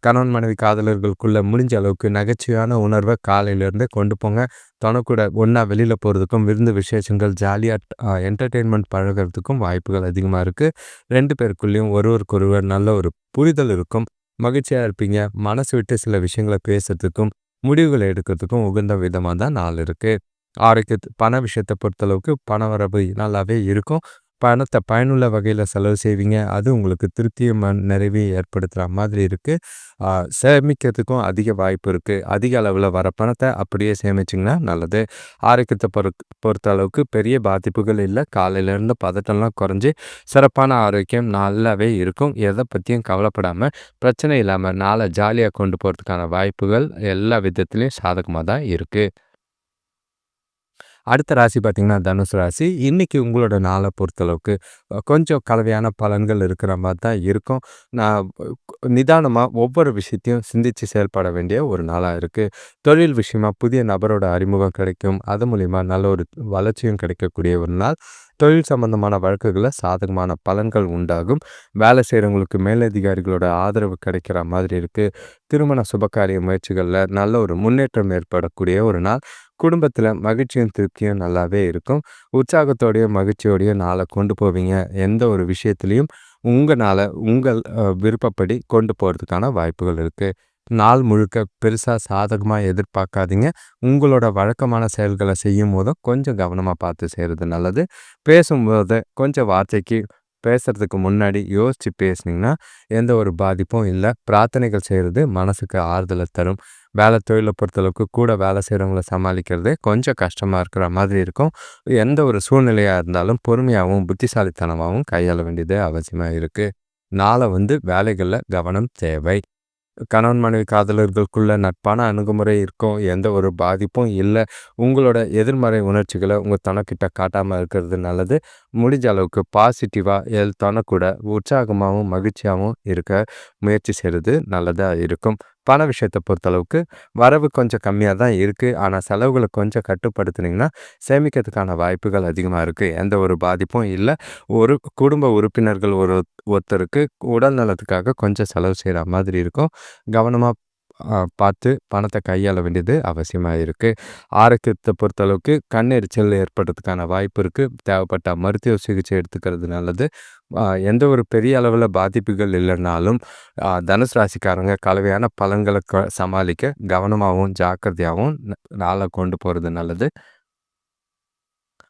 கணவன் மனைவி காதலர்களுக்குள்ளே முடிஞ்ச அளவுக்கு நகைச்சுவையான உணர்வை காலையிலேருந்தே கொண்டு போங்க. தனக்கூட ஒன்றா வெளியில் போகிறதுக்கும் விருந்து விசேஷங்கள் ஜாலியாக என்டர்டெயின்மெண்ட் பழகிறதுக்கும் வாய்ப்புகள் அதிகமாக இருக்குது ரெண்டு பேருக்குள்ளேயும் ஒருவருக்கொருவர் நல்ல ஒரு புரிதல் இருக்கும். மகிழ்ச்சியாக இருப்பீங்க. மனசு விட்டு சில விஷயங்களை பேசுறதுக்கும் முடிவுகளை எடுக்கிறதுக்கும் உகந்த விதமாக தான் நாள் இருக்குது ஆரோக்கிய பண விஷயத்தை பொறுத்தளவுக்கு பண வரவு நல்லாவே இருக்கும். பணத்தை பயனுள்ள வகையில் செலவு செய்வீங்க. அது உங்களுக்கு திருப்தியும் நிறைவையும் ஏற்படுத்துகிற மாதிரி இருக்குது சேமிக்கிறதுக்கும் அதிக வாய்ப்பு இருக்குது அதிக அளவில் வர பணத்தை அப்படியே சேமிச்சிங்கன்னா நல்லது. ஆரோக்கியத்தை பொறு பொறுத்த அளவுக்கு பெரிய பாதிப்புகள் இல்லை. காலையிலேருந்து பதட்டம்லாம் குறைஞ்சி சிறப்பான ஆரோக்கியம் நல்லாவே இருக்கும். எதை பற்றியும் கவலைப்படாமல் பிரச்சனை இல்லாமல் நாளை ஜாலியாக கொண்டு போகிறதுக்கான வாய்ப்புகள் எல்லா விதத்துலேயும் சாதகமாக தான் இருக்குது அடுத்த ராசி பார்த்திங்கன்னா தனுசு ராசி. இன்றைக்கி உங்களோட நாளை பொறுத்தளவுக்கு கொஞ்சம் கலவையான பலன்கள் இருக்கிற மாதிரி தான் இருக்கும். நான் நிதானமாக ஒவ்வொரு விஷயத்தையும் சிந்தித்து செயல்பட வேண்டிய ஒரு நாளாக இருக்குது தொழில் விஷயமா புதிய நபரோட அறிமுகம் கிடைக்கும். அது மூலிமா நல்ல ஒரு வளர்ச்சியும் கிடைக்கக்கூடிய ஒரு நாள். தொழில் சம்பந்தமான வழக்குகளில் சாதகமான பலன்கள் உண்டாகும். வேலை செய்கிறவங்களுக்கு மேலதிகாரிகளோட ஆதரவு கிடைக்கிற மாதிரி இருக்குது திருமண சுபகாரிய முயற்சிகளில் நல்ல ஒரு முன்னேற்றம் ஏற்படக்கூடிய ஒரு நாள். குடும்பத்தில் மகிழ்ச்சியும் திருப்தியும் நல்லாவே இருக்கும். உற்சாகத்தோடையும் மகிழ்ச்சியோடையும் நாளை கொண்டு போவீங்க. எந்த ஒரு விஷயத்துலையும் உங்களால் உங்கள் விருப்பப்படி கொண்டு போகிறதுக்கான வாய்ப்புகள் இருக்குது நாள் முழுக்க பெருசாக சாதகமாக எதிர்பார்க்காதீங்க. உங்களோட வழக்கமான செயல்களை செய்யும் போதும் கொஞ்சம் கவனமாக பார்த்து செய்கிறது நல்லது. பேசும்போது கொஞ்சம் வார்த்தைக்கு பேசுகிறதுக்கு முன்னாடி யோசித்து பேசுனீங்கன்னா எந்த ஒரு பாதிப்பும் இல்லை. பிரார்த்தனைகள் செய்கிறது மனசுக்கு ஆறுதலை தரும். வேலை தொழிலை பொறுத்தளவுக்கு கூட வேலை செய்கிறவங்கள சமாளிக்கிறது கொஞ்சம் கஷ்டமாக இருக்கிற மாதிரி இருக்கும். எந்த ஒரு சூழ்நிலையாக இருந்தாலும் பொறுமையாகவும் புத்திசாலித்தனமாகவும் கையாள வேண்டியது அவசியமாக இருக்குது நாளை வந்து வேலைகளில் கவனம் தேவை. கணவன் மனைவி காதலர்களுக்குள்ள நட்பான அணுகுமுறை இருக்கும் எந்த ஒரு பாதிப்பும் இல்லை. உங்களோட எதிர்மறை உணர்ச்சிகளை உங்கள் தனக்கிட்ட காட்டாமல் இருக்கிறது நல்லது. முடிஞ்ச அளவுக்கு பாசிட்டிவாக எல் தனக்கூட உற்சாகமாகவும் மகிழ்ச்சியாகவும் இருக்க முயற்சி செய்கிறது நல்லதாக இருக்கும். பண விஷயத்தை பொறுத்தளவுக்கு வரவு கொஞ்சம் கம்மியாக தான் இருக்குது ஆனால் செலவுகளை கொஞ்சம் கட்டுப்படுத்துனீங்கன்னா சேமிக்கிறதுக்கான வாய்ப்புகள் அதிகமாக இருக்குது எந்த ஒரு பாதிப்பும் இல்லை. ஒரு குடும்ப உறுப்பினர்கள் ஒரு ஒருத்தருக்கு உடல் நலத்துக்காக கொஞ்சம் செலவு செய்கிற மாதிரி இருக்கும். கவனமாக பார்த்து பணத்தை கையாள வேண்டியது அவசியமாக இருக்குது ஆரோக்கியத்தை பொறுத்தளவுக்கு கண்ணெரிச்சல் ஏற்படுறதுக்கான வாய்ப்பு இருக்குது தேவைப்பட்ட மருத்துவ சிகிச்சை எடுத்துக்கிறது நல்லது. எந்த ஒரு பெரிய அளவில் பாதிப்புகள் இல்லைனாலும் தனுசு ராசிக்காரங்க கலவையான பலன்களை க சமாளிக்க கவனமாகவும் ஜாக்கிரதையாகவும் நாளை கொண்டு போகிறது நல்லது.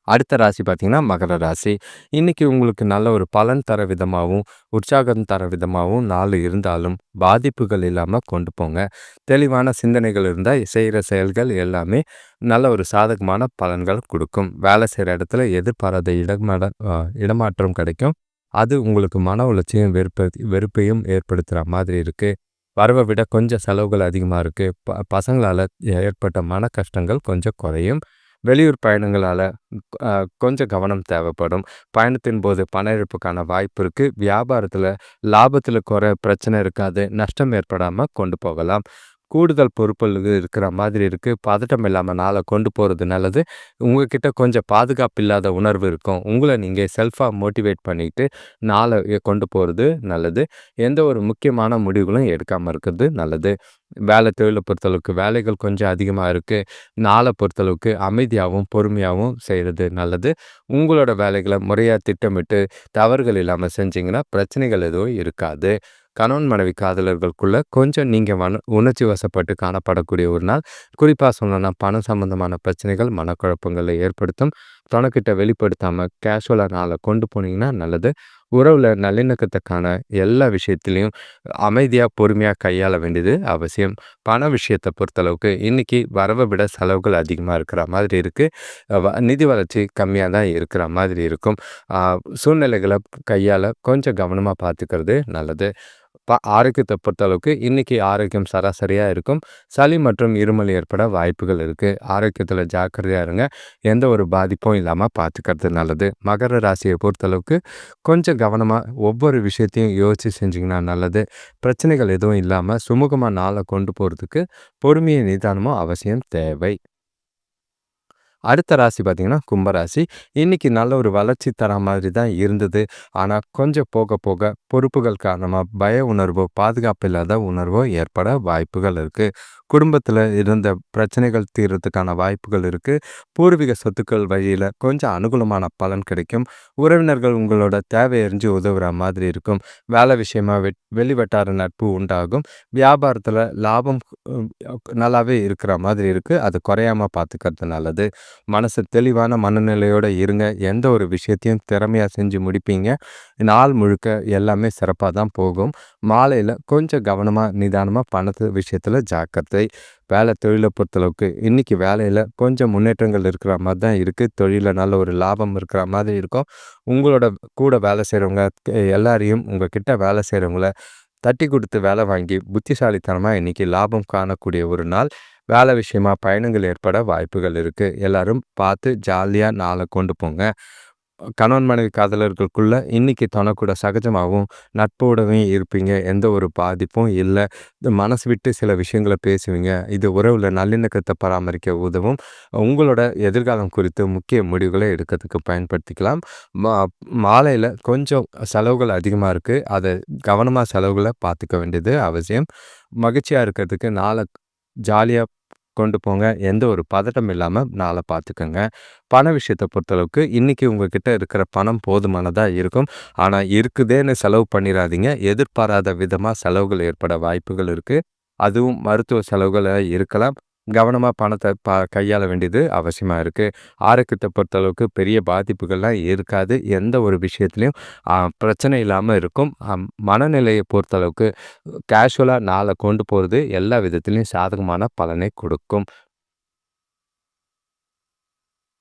அடுத்த ராசி பார்த்திங்கன்னா மகர ராசி. இன்றைக்கி உங்களுக்கு நல்ல ஒரு பலன் தர விதமாகவும் உற்சாகம் தர விதமாகவும் நாள் இருந்தாலும் பாதிப்புகள் இல்லாமல் கொண்டு போங்க. தெளிவான சிந்தனைகள் இருந்தால் செய்கிற செயல்கள் எல்லாமே நல்ல ஒரு சாதகமான பலன்கள் கொடுக்கும். வேலை செய்கிற இடத்துல எதிர்பாராத இடமாட இடமாற்றம் கிடைக்கும். அது உங்களுக்கு மன உளைச்சியும் வெறுப்ப வெறுப்பையும் ஏற்படுத்துகிற மாதிரி இருக்குது வரவை விட கொஞ்சம் செலவுகள் அதிகமாக இருக்குது ப பசங்களால் ஏற்பட்ட மன கஷ்டங்கள் கொஞ்சம் குறையும். வெளியூர் பயணங்களால் கொஞ்சம் கவனம் தேவைப்படும். பயணத்தின் போது பண இழப்புக்கான வாய்ப்பு இருக்குது வியாபாரத்தில் லாபத்தில் குறை பிரச்சனை இருக்காது. நஷ்டம் ஏற்படாமல் கொண்டு போகலாம். கூடுதல் பொறுப்புகள் இருக்கிற மாதிரி இருக்குது பதட்டம் இல்லாமல் நாளை கொண்டு போகிறது நல்லது. உங்ககிட்ட கொஞ்சம் பாதுகாப்பு இல்லாத உணர்வு இருக்கும். உங்களை நீங்கள் செல்ஃபாக மோட்டிவேட் பண்ணிட்டு நாளை கொண்டு போகிறது நல்லது. எந்த ஒரு முக்கியமான முடிவுகளும் எடுக்காமல் இருக்கிறது நல்லது. வேலை தொழிலை பொறுத்தளவுக்கு வேலைகள் கொஞ்சம் அதிகமாக இருக்குது நாளை பொறுத்தளவுக்கு அமைதியாகவும் பொறுமையாகவும் செய்கிறது நல்லது. உங்களோட வேலைகளை முறையாக திட்டமிட்டு தவறுகள் இல்லாமல் செஞ்சிங்கன்னா பிரச்சனைகள் எதுவும் இருக்காது. கணவன் மனைவி காதலர்களுக்குள்ள கொஞ்சம் நீங்கள் வன உணர்ச்சி வசப்பட்டு காணப்படக்கூடிய ஒரு நாள். குறிப்பாக சொல்லணும்னா பணம் சம்மந்தமான பிரச்சனைகள் மனக்குழப்பங்களை ஏற்படுத்தும். தனக்கிட்ட வெளிப்படுத்தாமல் கேஷுவலாக நாளை கொண்டு போனீங்கன்னா நல்லது. உறவில் நல்லிணக்கத்துக்கான எல்லா விஷயத்துலையும் அமைதியாக பொறுமையாக கையாள வேண்டியது அவசியம். பண விஷயத்தை பொறுத்தளவுக்கு இன்றைக்கி வரவை விட செலவுகள் அதிகமாக இருக்கிற மாதிரி இருக்குது நிதி வளர்ச்சி கம்மியாக தான் இருக்கிற மாதிரி இருக்கும். சூழ்நிலைகளை கையால் கொஞ்சம் கவனமாக பார்த்துக்கிறது நல்லது. ப ஆரோக்கியத்தை பொறுத்தளவுக்கு இன்றைக்கி ஆரோக்கியம் சராசரியாக இருக்கும். சளி மற்றும் இருமல் ஏற்பட வாய்ப்புகள் இருக்குது ஆரோக்கியத்தில் ஜாக்கிரதையாக இருங்க. எந்த ஒரு பாதிப்பும் இல்லாமல் பார்த்துக்கிறது நல்லது. மகர ராசியை பொறுத்தளவுக்கு கொஞ்சம் கவனமாக ஒவ்வொரு விஷயத்தையும் யோசித்து செஞ்சிங்கன்னா நல்லது. பிரச்சனைகள் எதுவும் இல்லாமல் சுமூகமாக நாளை கொண்டு போகிறதுக்கு பொறுமையை நிதானமும் அவசியம் தேவை. அடுத்த ராசி பார்த்திங்கன்னா கும்பராசி. இன்றைக்கி நல்ல ஒரு வளர்ச்சி தர மாதிரி தான் இருந்தது. ஆனால் கொஞ்சம் போக போக பொறுப்புகள் காரணமாக பய உணர்வோ பாதுகாப்பு இல்லாத உணர்வோ ஏற்பட வாய்ப்புகள் இருக்குது குடும்பத்தில் இருந்த பிரச்சனைகள் தீர்றதுக்கான வாய்ப்புகள் இருக்குது பூர்வீக சொத்துக்கள் வழியில் கொஞ்சம் அனுகூலமான பலன் கிடைக்கும். உறவினர்கள் உங்களோட தேவை எறிஞ்சு உதவுற மாதிரி இருக்கும். வேலை விஷயமா வெ வெளிவட்டார நட்பு உண்டாகும். வியாபாரத்தில் லாபம் நல்லாவே இருக்கிற மாதிரி இருக்குது அது குறையாமல் பார்த்துக்கிறது நல்லது. மனசு தெளிவான மனநிலையோடு இருங்க. எந்த ஒரு விஷயத்தையும் திறமையாக செஞ்சு முடிப்பீங்க. நாள் முழுக்க எல்லாமே சிறப்பாக தான் போகும். மாலையில் கொஞ்சம் கவனமாக நிதானமாக பணத்து விஷயத்தில் ஜாக்கிரதை வேலை தொழிலை பொறுத்தளவுக்கு இன்றைக்கி வேலையில் கொஞ்சம் முன்னேற்றங்கள் இருக்கிற மாதிரி தான் இருக்குது தொழிலில் நல்ல ஒரு லாபம் இருக்கிற மாதிரி இருக்கும். உங்களோட கூட வேலை செய்கிறவங்க எல்லாரையும் உங்கள் கிட்ட வேலை செய்கிறவங்கள தட்டி கொடுத்து வேலை வாங்கி புத்திசாலித்தனமாக இன்றைக்கி லாபம் காணக்கூடிய ஒரு நாள். வேலை விஷயமா பயணங்கள் ஏற்பட வாய்ப்புகள் இருக்குது எல்லோரும் பார்த்து ஜாலியாக நாளை கொண்டு போங்க. கணவன் மனைவி காதலர்களுக்குள்ள இன்னைக்கு தனக்கூட சகஜமாகவும் நட்போடவே இருப்பீங்க. எந்த ஒரு பாதிப்பும் இல்லை. மனசு விட்டு சில விஷயங்களை பேசுவீங்க. இது உறவில் நல்லிணக்கத்தை பராமரிக்க உதவும். உங்களோட எதிர்காலம் குறித்து முக்கிய முடிவுகளை எடுக்கிறதுக்கு பயன்படுத்திக்கலாம். மா மாலையில் கொஞ்சம் செலவுகள் அதிகமாக இருக்குது அதை கவனமாக செலவுகளை பார்த்துக்க வேண்டியது அவசியம். மகிழ்ச்சியாக இருக்கிறதுக்கு நாளை ஜாலியாக கொண்டு போங்க. எந்த ஒரு பதட்டம் இல்லாமல் நாளை பார்த்துக்கோங்க பண விஷயத்தை பொறுத்தளவுக்கு இன்றைக்கி உங்ககிட்ட இருக்கிற பணம் போதுமானதாக இருக்கும். ஆனால் இருக்குதேன்னு செலவு பண்ணிடாதீங்க எதிர்பாராத விதமாக செலவுகள் ஏற்பட வாய்ப்புகள் இருக்குது அதுவும் மருத்துவ செலவுகளாக இருக்கலாம். கவனமாக பணத்தை ப கையாள வேண்டியது அவசியமாக இருக்குது ஆரோக்கியத்தை பொறுத்தளவுக்கு பெரிய பாதிப்புகள்லாம் இருக்காது. எந்த ஒரு விஷயத்துலையும் பிரச்சனை இல்லாமல் இருக்கும். மனநிலையை பொறுத்தளவுக்கு கேஷுவலாக நாளை கொண்டு போகிறது எல்லா விதத்துலேயும் சாதகமான பலனை கொடுக்கும்.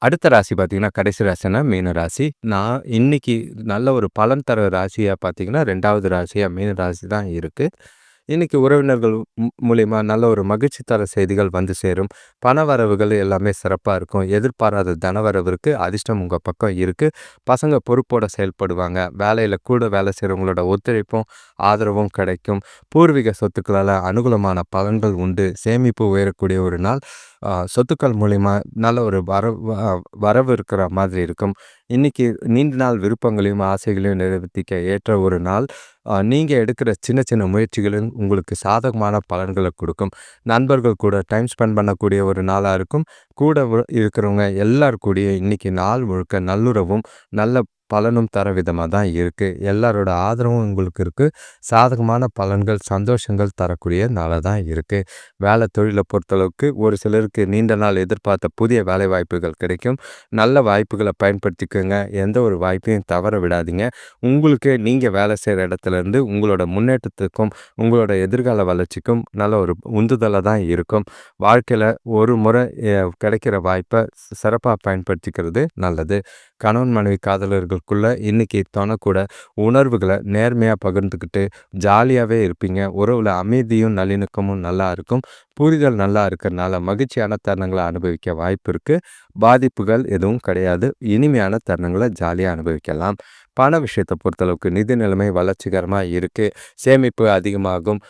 அடுத்த ராசி பார்த்தீங்கன்னா கடைசி ராசினா மீன ராசி. நான் இன்னைக்கு நல்ல ஒரு பலன் தர ராசியாக பார்த்தீங்கன்னா ரெண்டாவது ராசியாக மீன ராசி தான் இருக்குது இன்னைக்கு உறவினர்கள் மூலிமா நல்ல ஒரு மகிழ்ச்சி தர செய்திகள் வந்து சேரும். பண வரவுகள் எல்லாமே சிறப்பாக இருக்கும். எதிர்பாராத தனவரவிற்கு அதிர்ஷ்டம் உங்கள் பக்கம் இருக்குது பசங்க பொறுப்போடு செயல்படுவாங்க. வேலையில் கூட வேலை செய்கிறவங்களோட ஒத்துழைப்பும் ஆதரவும் கிடைக்கும். பூர்வீக சொத்துக்களால் அனுகூலமான பலன்கள் உண்டு. சேமிப்பு உயரக்கூடிய ஒரு நாள். சொத்துக்கள் மூலிமா நல்ல ஒரு வரவு வரவு இருக்கிற மாதிரி இருக்கும். இன்றைக்கி நீண்ட நாள் விருப்பங்களையும் ஆசைகளையும் நிறைவேற்றிக்க ஏற்ற ஒரு நாள். நீங்கள் எடுக்கிற சின்ன சின்ன முயற்சிகளும் உங்களுக்கு சாதகமான பலன்களை கொடுக்கும். நண்பர்கள் கூட டைம் ஸ்பெண்ட் பண்ணக்கூடிய ஒரு நாளாக இருக்கும். கூட இருக்கிறவங்க எல்லார் கூடயும் இன்றைக்கி நாள் முழுக்க நல்லுறவும் நல்ல பலனும் தர விதமாக தான் இருக்குது எல்லாரோட ஆதரவும் உங்களுக்கு இருக்குது சாதகமான பலன்கள் சந்தோஷங்கள் தரக்கூடிய நாளாக தான் இருக்குது வேலை தொழிலை பொறுத்தளவுக்கு ஒரு சிலருக்கு நீண்ட நாள் எதிர்பார்த்த புதிய வேலை வாய்ப்புகள் கிடைக்கும். நல்ல வாய்ப்புகளை பயன்படுத்திக்கோங்க. எந்த ஒரு வாய்ப்பையும் தவற விடாதீங்க. உங்களுக்கு நீங்கள் வேலை செய்கிற இடத்துலேருந்து உங்களோட முன்னேற்றத்துக்கும் உங்களோட எதிர்கால வளர்ச்சிக்கும் நல்ல ஒரு உந்துதலாக தான் இருக்கும். வாழ்க்கையில் ஒரு முறை கிடைக்கிற வாய்ப்பை சிறப்பாக பயன்படுத்திக்கிறது நல்லது. கணவன் மனைவி காதலர்கள் காதலர்களுக்குள்ள இன்னைக்கு தனக்கூட உணர்வுகளை நேர்மையாக பகிர்ந்துக்கிட்டு ஜாலியாகவே இருப்பீங்க. உறவில் அமைதியும் நல்லிணக்கமும் நல்லா இருக்கும். புரிதல் நல்லா இருக்கிறதுனால மகிழ்ச்சியான தருணங்களை அனுபவிக்க வாய்ப்பு இருக்குது பாதிப்புகள் எதுவும் கிடையாது. இனிமையான தருணங்களை ஜாலியாக அனுபவிக்கலாம். பண விஷயத்தை பொறுத்தளவுக்கு நிதி நிலைமை வளர்ச்சிகரமாக இருக்குது சேமிப்பு அதிகமாகும்.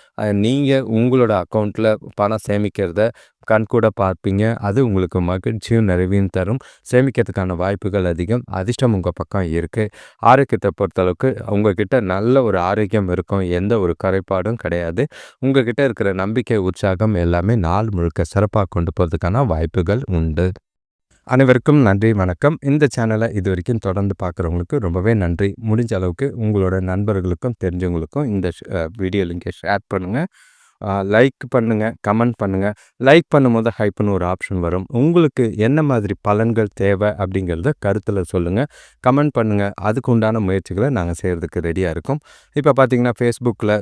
நீங்கள் உங்களோட அக்கௌண்ட்டில் பணம் சேமிக்கிறத கண்கூட பார்ப்பீங்க. அது உங்களுக்கு மகிழ்ச்சியும் நிறைவையும் தரும். சேமிக்கிறதுக்கான வாய்ப்புகள் அதிகம். அதிர்ஷ்டம் உங்கள் பக்கம் இருக்குது ஆரோக்கியத்தை பொறுத்தளவுக்கு உங்ககிட்ட நல்ல ஒரு ஆரோக்கியம் இருக்கும். எந்த ஒரு குறைபாடும் கிடையாது. உங்ககிட்ட இருக்கிற நம்பிக்கை உற்சாகம் எல்லாமே நாள் முழுக்க சிறப்பாக கொண்டு போகிறதுக்கான வாய்ப்புகள் உண்டு. அனைவருக்கும் நன்றி வணக்கம். இந்த சேனலை இது வரைக்கும் தொடர்ந்து பார்க்குறவங்களுக்கு ரொம்பவே நன்றி. முடிஞ்ச அளவுக்கு உங்களோட நண்பர்களுக்கும் தெரிஞ்சவங்களுக்கும் இந்த வீடியோ லிங்கை ஷேர் பண்ணுங்கள் லைக் பண்ணுங்கள் கமெண்ட் பண்ணுங்கள் லைக் பண்ணும்போது ஹைப்புன்னு ஒரு ஆப்ஷன் வரும். உங்களுக்கு என்ன மாதிரி பலன்கள் தேவை அப்படிங்கிறத கருத்தில் சொல்லுங்கள் கமெண்ட் பண்ணுங்கள் அதுக்கு உண்டான முயற்சிகளை நாங்கள் செய்கிறதுக்கு ரெடியாக இருக்கோம். இப்போ பார்த்தீங்கன்னா ஃபேஸ்புக்கில்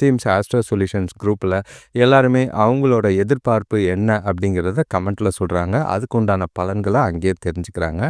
சீம்ஸ் ஆஸ்ட்ரோ சொல்யூஷன்ஸ் குரூப்பில் எல்லாருமே அவங்களோட எதிர்பார்ப்பு என்ன அப்படிங்கிறத கமெண்ட்டில் சொல்கிறாங்க அதுக்கு உண்டான பலன்களை அங்கேயே தெரிஞ்சுக்கிறாங்க.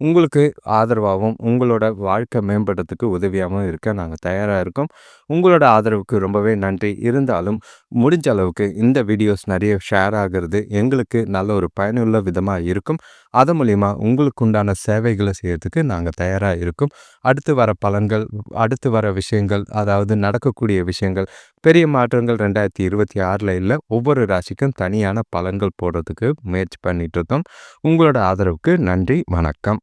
உங்களுக்கு ஆதரவாகவும் உங்களோட வாழ்க்கை மேம்படுறதுக்கு உதவியாகவும் இருக்க நாங்கள் தயாராக இருக்கோம். உங்களோட ஆதரவுக்கு ரொம்பவே நன்றி. இருந்தாலும் முடிஞ்ச அளவுக்கு இந்த வீடியோஸ் நிறைய ஷேர் ஆகிறது எங்களுக்கு நல்ல ஒரு பயனுள்ள விதமாக இருக்கும். அது மூலிமா உங்களுக்கு உண்டான சேவைகளை செய்கிறதுக்கு நாங்கள் தயாராக இருக்கோம். அடுத்து வர பலன்கள் அடுத்து வர விஷயங்கள் அதாவது நடக்கக்கூடிய விஷயங்கள் பெரிய மாற்றங்கள் ரெண்டாயிரத்தி இருபத்தி ஆறில் இல்லை ஒவ்வொரு ராசிக்கும் தனியான பலன்கள் போடுறதுக்கு முயற்சி பண்ணிகிட்டு இருக்கோம். உங்களோட ஆதரவுக்கு நன்றி வணக்கம்.